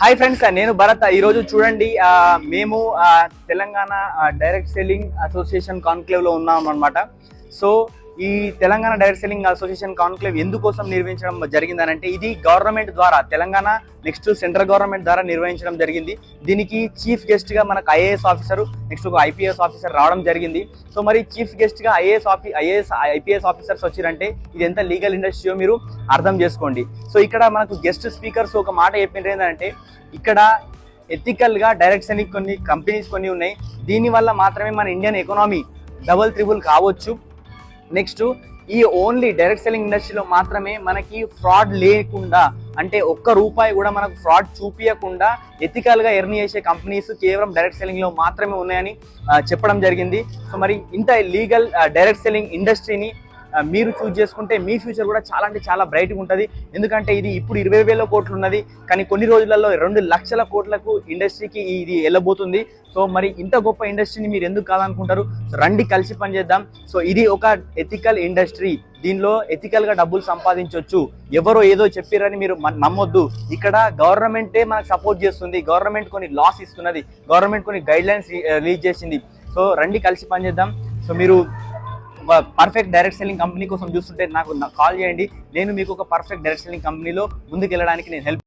Hi friends నేను భరత్. ఈరోజు చూడండి మేము తెలంగాణ డైరెక్ట్ సెల్లింగ్ అసోసియేషన్ కాన్క్లేవ్లో ఉన్నాం అనమాట సో ఈ Telangana direct selling association conclave ఎందుకోసం నిర్వహించడం జరిగిందనంటే ఇది గవర్నమెంట్ ద్వారా తెలంగాణ నెక్స్ట్ సెంట్రల్ గవర్నమెంట్ ద్వారా నిర్వహించడం జరిగింది. దీనికి చీఫ్ గెస్ట్గా మనకు ఐఏఎస్ ఆఫీసర్ నెక్స్ట్ ఒక ఐపీఎస్ ఆఫీసర్ రావడం జరిగింది. సో మరి చీఫ్ గెస్ట్గా ఐఏఎస్ ఆఫీ ఐఏఎస్ ఐపీఎస్ ఆఫీసర్స్ వచ్చిరంటే ఇది ఎంత లీగల్ ఇండస్ట్రీయో మీరు అర్థం చేసుకోండి. సో ఇక్కడ మనకు గెస్ట్ స్పీకర్స్ ఒక మాట చెప్పిండ్రు ఏంటంటే ఇక్కడ ఎథికల్గా డైరెక్ట్ సెల్లింగ్ కొన్ని కంపెనీస్ కొన్ని ఉన్నాయి. దీనివల్ల మాత్రమే మన ఇండియన్ ఎకనామీ డబుల్ త్రిబుల్ కావచ్చు. నెక్స్ట్ ఈ ఓన్లీ డైరెక్ట్ సెల్లింగ్ ఇండస్ట్రీలో మాత్రమే మనకి ఫ్రాడ్ లేకుండా అంటే ఒక్క రూపాయి కూడా మనకు ఫ్రాడ్ చూపించకుండా ఎథికల్గా ఎర్న్ చేసే కంపెనీస్ కేవలం డైరెక్ట్ సెల్లింగ్లో మాత్రమే ఉన్నాయని చెప్పడం జరిగింది. సో మరి ఇంత లీగల్ డైరెక్ట్ సెల్లింగ్ ఇండస్ట్రీని మీరు చూజ్ చేసుకుంటే మీ ఫ్యూచర్ కూడా చాలా అంటే చాలా బ్రైట్గా ఉంటుంది. ఎందుకంటే ఇది ఇప్పుడు ఇరవై వేల కోట్లు ఉన్నది. కానీ కొన్ని రోజులలో రెండు లక్షల కోట్లకు ఇండస్ట్రీకి ఇది వెళ్ళబోతుంది. సో మరి ఇంత గొప్ప ఇండస్ట్రీని మీరు ఎందుకు కాదనుకుంటారు? సో రండి కలిసి పనిచేద్దాం సో ఇది ఒక ఎథికల్ ఇండస్ట్రీ దీనిలో ఎథికల్గా డబ్బులు సంపాదించవచ్చు ఎవరో ఏదో చెప్పారని మీరు నమ్మొద్దు. ఇక్కడ గవర్నమెంటే మనకు సపోర్ట్ చేస్తుంది. గవర్నమెంట్ కొన్ని లాస్ ఇస్తున్నది. గవర్నమెంట్ కొన్ని గైడ్ లైన్స్ రిలీజ్ చేసింది. సో రండి కలిసి పనిచేద్దాం సో మీరు పర్ఫెక్ట్ డైరెక్ట్ సెల్లింగ్ కంపెనీ కోసం చూస్తుంటే నాకు కాల్ చేయండి. నేను మీకు ఒక పర్ఫెక్ట్ డైరెక్ట్ సెల్లింగ్ కంపెనీలో ముందుకు వెళ్ళడానికి నేను హెల్ప్